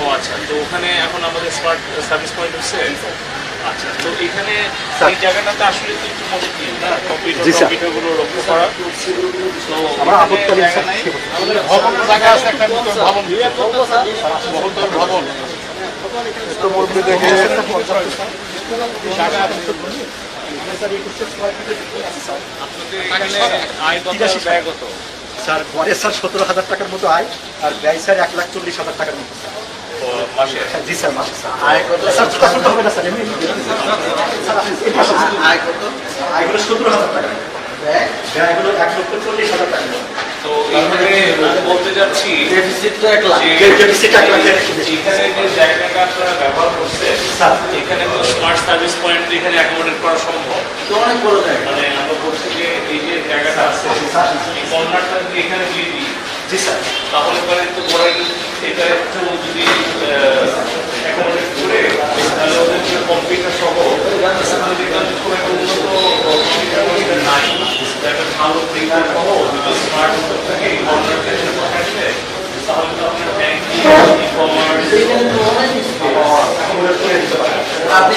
ও আচ্ছা তো ওখানে এখন আমাদের স্মার্ট সার্ভিস পয়েন্ট হচ্ছে আচ্ছা তো এখানে এই জায়গাটাতে আসলে তো একটু মুশকিল না কম্পিউটার কম্পিউটারগুলো লক্ষ্য করা। তো আপত্তি নেই, জায়গা ভবন জায়গা আছে একটা নতুন ভবন। ভবন তো মধ্যে দেখে স্যার গড়ে স্যার সতেরো হাজার টাকার মতো আয় আর ব্যয় স্যার এক লাখ চল্লিশ হাজার টাকার মতো হ্যাঁ, জি স্যার মাসে স্যার আয় কত স্যার ছোট ছোট হবে না স্যার এমনি স্যার আপনি এই পাশে স্যার। আয় কত সতেরো হাজার টাকা ব্যয় ব্যয়গুলো এক লক্ষ চল্লিশ হাজার টাকা বলতে যাচ্ছি এক লাখ। ডেফিসিট এক এখানে যে জায়গাটা আপনারা ব্যবহার স্যার। এখানে তো স্মার্ট সার্ভিস পয়েন্ট এখানে অ্যাকোমোডেট করা সম্ভব? তো অনেক বড় জায়গা। মানে আমরা বলছি যে এই যে জায়গাটা আছে এই কর্নারটা যদি এখানে দিয়ে দিই জি স্যার। তাহলে পরে তো এটা একটু যদি অ্যাকোমোডেট করে তাহলে ওদের যে কম্পিউটার সহ খুব একটা উন্নত কম্পিউটার নাই। একটা ভালো প্রিন্টার সহ স্মার্ট থাকে এই কর্নারটা এসে বসাইছে তাহলে তো আপনার ব্যাংকিং ই কমার্স আপনি সিকিউর থাকবে না নতুনটা করতে সময় লাগবে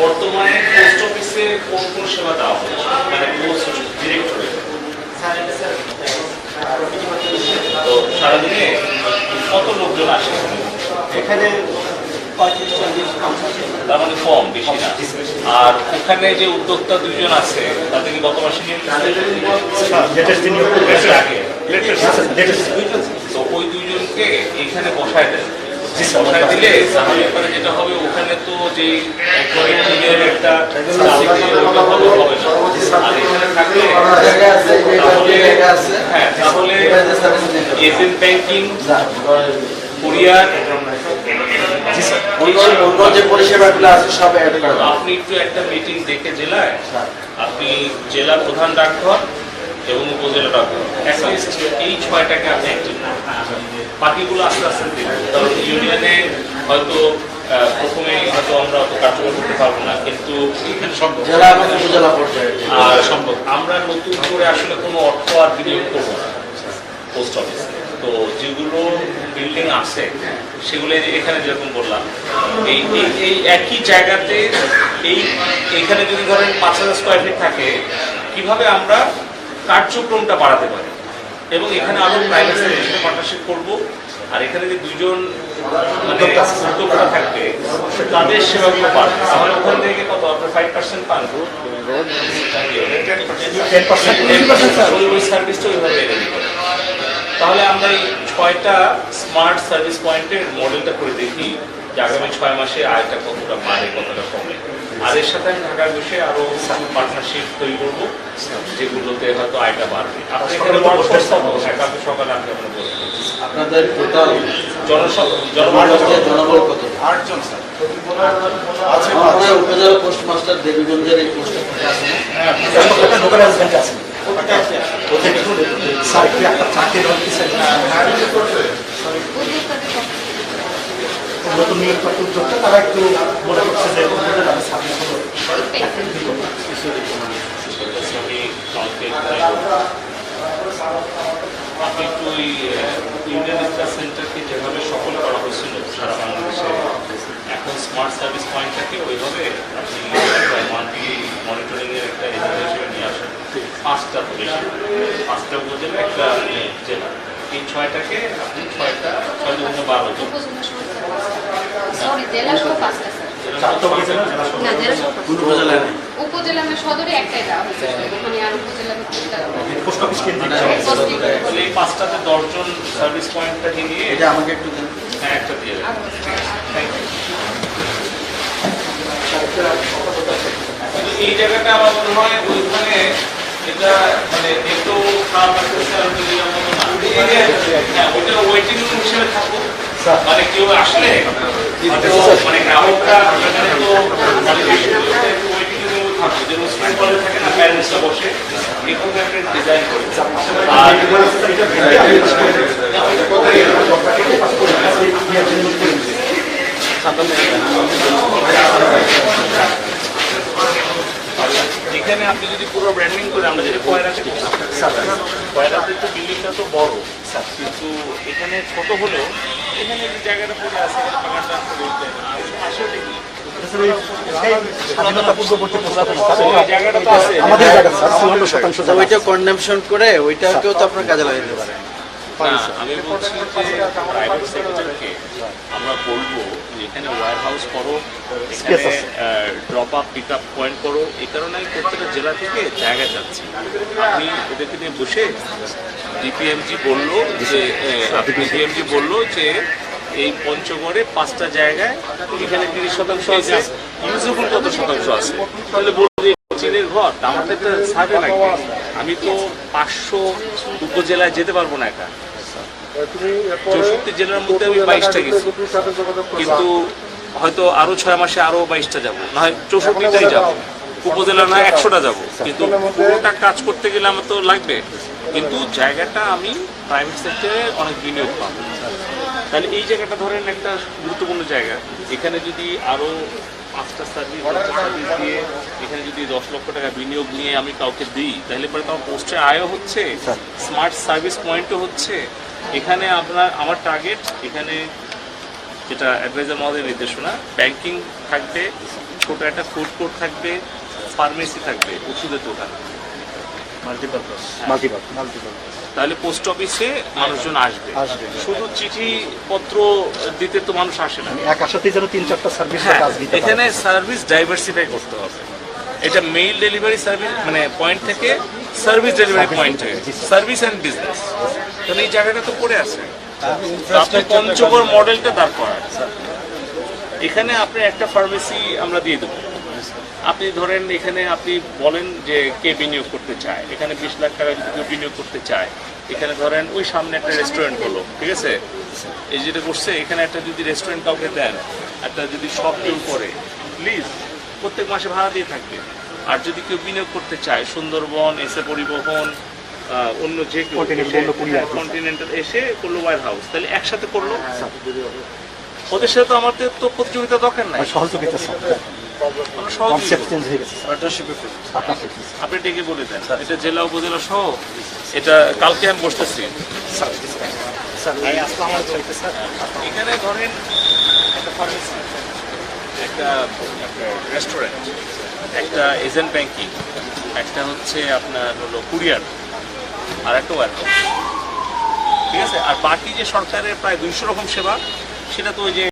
বর্তমানে পোস্ট অফিসে কোন কোন সেবা দেওয়া হচ্ছে মানে পোস্ট ডিরেক্টরে তো সারাদিনে কত লোকজন আসে? এখানে তার মানে কম বেশি না। আর ওখানে যে উদ্যোক্তা দুইজন আছে তাদেরকে গত মাসে তো ওই দুইজনকে এখানে বসায় দেন। দিলে তাহলে যেটা হবে ওখানে তো যে একটা হ্যাঁ তাহলে। এজেন্ট ব্যাংকিং কুরিয়ার যে পরিষেবাগুলো আছে সব। আপনি একটু একটা মিটিং ডেকে জেলায় আপনি জেলা প্রধান ডাকঘর এবং উপজেলা ডাকঘর এই ছয়টাকে আপনি অ্যাক্টিভ বাকিগুলো আস্তে আস্তে কারণ ইউনিয়নে হয়তো প্রথমে হয়তো আমরা অত কার্যকর করতে পারব না কিন্তু সম্ভব। আর আমরা নতুন করে আসলে কোনো অর্থ আর বিনিয়োগ করব না পোস্ট অফিসে। তো যেগুলো বিল্ডিং আছে সেগুলো এখানে যেরকম বললাম এই এই এই একই জায়গাতে এই এখানে যদি ধরেন পাঁচ হাজার স্কোয়ার ফিট থাকে কীভাবে আমরা কার্যক্রমটা বাড়াতে পারি? এবং এখানে আরও প্রাইভেট সেক্টরের সাথে পার্টনারশিপ করব। আর এখানে যে দুজন মানে উদ্যোক্তা থাকবে তাদের সেবাগুলো পাবে আমার ওখান থেকে কত আপনার ফাইভ পার্সেন্ট পান? টেন পার্সেন্ট ওই সার্ভিসটা ওইভাবে তাহলে আমরা এই ছয়টা স্মার্ট সার্ভিস পয়েন্টের মডেলটা করে দেখি যে আগামী ছয় মাসে আয়টা কতটা বাড়ে কতটা কমে। আর এর সাথে আমি ঢাকার বিষয়ে আরও পার্টনারশিপ তৈরি করব যেগুলোতে হয়তো আয়টা বাড়বে। আপনি? হ্যাঁ, সকালে আপনি আপনার বলবেন। আপনাদের টোটাল জনসংখ্যা জনবল কত? জনবল কত? আটজন স্যার। উপজেলা পোস্ট মাস্টার দেবীগঞ্জের এই পোস্ট আছে। নতুন নিয়োগপ্রাপ্ত উদ্যোক্তা তারা একটু মনে করছে যে আপনি একটু ওই ইফতার সেন্টারকে যেভাবে সফল করা হয়েছিল সারা বাংলাদেশে এখন স্মার্ট সার্ভিস পয়েন্ট থাকে ওইভাবে আপনি মান্থলি মনিটরিং এর একটা এজেন্ট হিসেবে নিয়ে আসেন। পাঁচটা বেশি পাঁচটা উপজেলা একটা জেলা এই ছয়টাকে আপনি ছয়টা ছয় দুগুণ বারো জন। কোন উপজেলা মানে সদরে একটাই দেওয়া হয়েছে ওখানে আর উপজেলা পোস্ট অফিস কেন্দ্রিক। এই পাঁচটাতে দশজন সার্ভিস পয়েন্টটা নিয়ে এটা আমাকে একটু দেন। হ্যাঁ একটা দিয়ে দেবেন Thank you. এই জায়গাটা আমার মনে হয় ওইখানে এটা মানে একটু খারাপ লাগতেছে আর যদি। হ্যাঁ, ওটা ওয়েটিং রুম হিসেবে থাকব মানে কেউ আসলে মানে গ্রাহকরা তো মানে ওয়েটিং রুম থাকবে যেমন স্টুডেন্ট কলেজ থাকে না প্যারেন্টসরা বসে এরকম একটা ডিজাইন করে আর এখানে আপনি যদি পুরো ব্র্যান্ডিং করে আমরা যেটা কয়রাতে কয়রাতে তো বিল্ডিংটা তো বড় কিন্তু এখানে ছোট হলেও এখানে যে জায়গাটা পড়ে আছে বাগানটা ওইটা কন্ডেমশন করে ওইটাকেও তো আপনার কাজে লাগাতে পারেন। না, আমি বলছি যে প্রাইভেট সেক্টরকে আমরা বলব এখানে ওয়ার হাউস করো এখানে drop up pick up point করো এই কারণে আমি প্রত্যেকটা জেলা থেকে জায়গা যাচ্ছি আপনি ওদেরকে নিয়ে বসে ডিপিএমজি বলল যে ডিপিএমজি বলল যে এই পঞ্চগড়ে পাঁচটা জায়গায় এখানে তিরিশ শতাংশ আছে ইউজেবল কত শতাংশ আছে? তাহলে বলবে চীনের ঘর আমার তো সার্ভে লাগবে। আমি তো পাঁচশো উপজেলায় যেতে পারব না একা। চৌষট্টি জেলার মধ্যে আমি বাইশটা গেছি। কিন্তু হয়তো আরও ছয় মাসে আরও বাইশটা যাব। না হয় চৌষট্টিটাই যাব। উপজেলা না একশোটা যাব। কিন্তু পুরোটা কাজ করতে গেলে আমার তো লাগবে। কিন্তু জায়গাটা আমি প্রাইভেট সেক্টরে অনেক বিনিয়োগ পাবো। তাহলে এই জায়গাটা ধরেন একটা গুরুত্বপূর্ণ জায়গা। এখানে যদি আরও পাঁচটা সার্ভিস সার্ভিস দিয়ে এখানে যদি দশ লক্ষ টাকা বিনিয়োগ নিয়ে আমি কাউকে দিই তাহলে পরে তো আমার পোস্টে আয়ও হচ্ছে স্মার্ট সার্ভিস পয়েন্টও হচ্ছে। এখানে আপনার আমার টার্গেট এখানে যেটা অ্যাডভাইজার মহোদয়ের নির্দেশনা ব্যাংকিং থাকবে ছোট একটা ফুড কোর্ট থাকবে ফার্মেসি থাকবে ওষুধের দোকান। মাল্টিপারপাস মাল্টিপার তাহলে পোস্ট অফিসে মানুষজন আসবে। আসবে। শুধু চিঠি পত্র দিতে তো মানুষ আসে না। এক আসাতেই যেন তিন চারটা সার্ভিস হ্যাঁ এখানে সার্ভিস ডাইভার্সিফাই করতে হবে। এটা মেইল ডেলিভারি সার্ভিস মানে পয়েন্ট থেকে সার্ভিস ডেলিভারি পয়েন্টে সার্ভিস অ্যান্ড বিজনেস তাহলে এই জায়গাটা তো পড়ে আছে। আপনি পঞ্চগড় মডেলটা দাঁড় করান। এখানে আপনি একটা ফার্মেসি আমরা দিয়ে দেবো। আপনি ধরেন এখানে আপনি বলেন যে কে বিনিয়োগ করতে চায়। এখানে বিশ লাখ টাকা যদি বিনিয়োগ করতে চায়। এখানে ধরেন ওই সামনে একটা রেস্টুরেন্ট হলো, ঠিক আছে? এই যেটা করছে এখানে একটা যদি রেস্টুরেন্ট কাউকে দেন, একটা যদি শপ করে প্লিজ প্রত্যেক মাসে ভাড়া দিয়ে থাকবে। আর যদি কেউ বিনিয়োগ করতে চায় সুন্দরবন এসে পরিবহন অন্য যে কেউ কন্টিনেন্টাল এসে করল ওয়ার হাউস তাহলে একসাথে করল? ওদের সাথে তো আমাদের তো প্রতিযোগিতা দরকার নাই। সহযোগিতা আমরা সহযোগিতা। কনসেপ্ট চেঞ্জ হয়ে গেছে। পার্টনারশিপ আপনি ডেকে বলে দেন এটা জেলা উপজেলা সহ এটা কালকে আমি বসতেছি। এখানে ধরেন একটা ফার্মেসি একটা রেস্টুরেন্ট একটা এজেন্ট ব্যাংকিং একটা হচ্ছে আপনার হলো কুরিয়ার আর একটা ওয়ার ঠিক আছে? আর বাকি যে সরকারের প্রায় দুইশো রকম সেবা, সেটা তো ওই যে